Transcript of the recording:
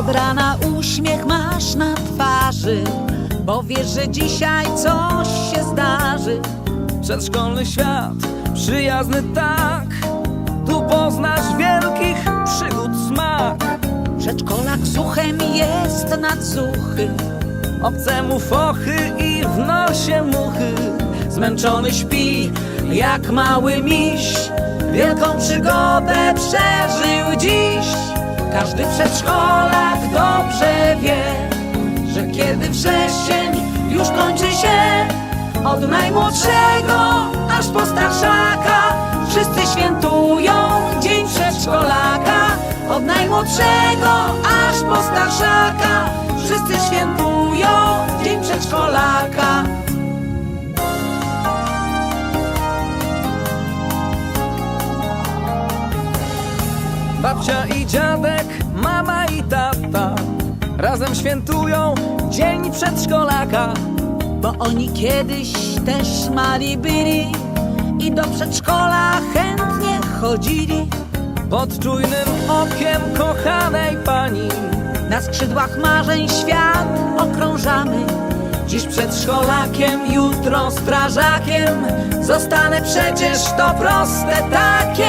Od rana uśmiech masz na twarzy, bo wiesz, że dzisiaj coś się zdarzy. Przedszkolny świat, przyjazny tak Tu poznasz wielkich przygód smak Przedszkolak suchem jest nadzuchy. Obcemu fochy i w nosie muchy Zmęczony śpi jak mały miś Wielką przygodę przeżył dziś Każdy przedszkolak dobrze wie Że kiedy wrzesień już kończy się Od najmłodszego aż po starszaka Wszyscy świętują Dzień Przedszkolaka. Od najmłodszego aż po starszaka Wszyscy świętują Dzień Przedszkolaka. Babcia i dziadek, mama i Razem świętują Dzień Przedszkolaka Bo oni kiedyś też mali byli I do przedszkola chętnie chodzili. Pod czujnym okiem kochanej pani Na skrzydłach marzeń świat okrążamy. Dziś przedszkolakiem, jutro strażakiem. Zostanę przecież to proste takie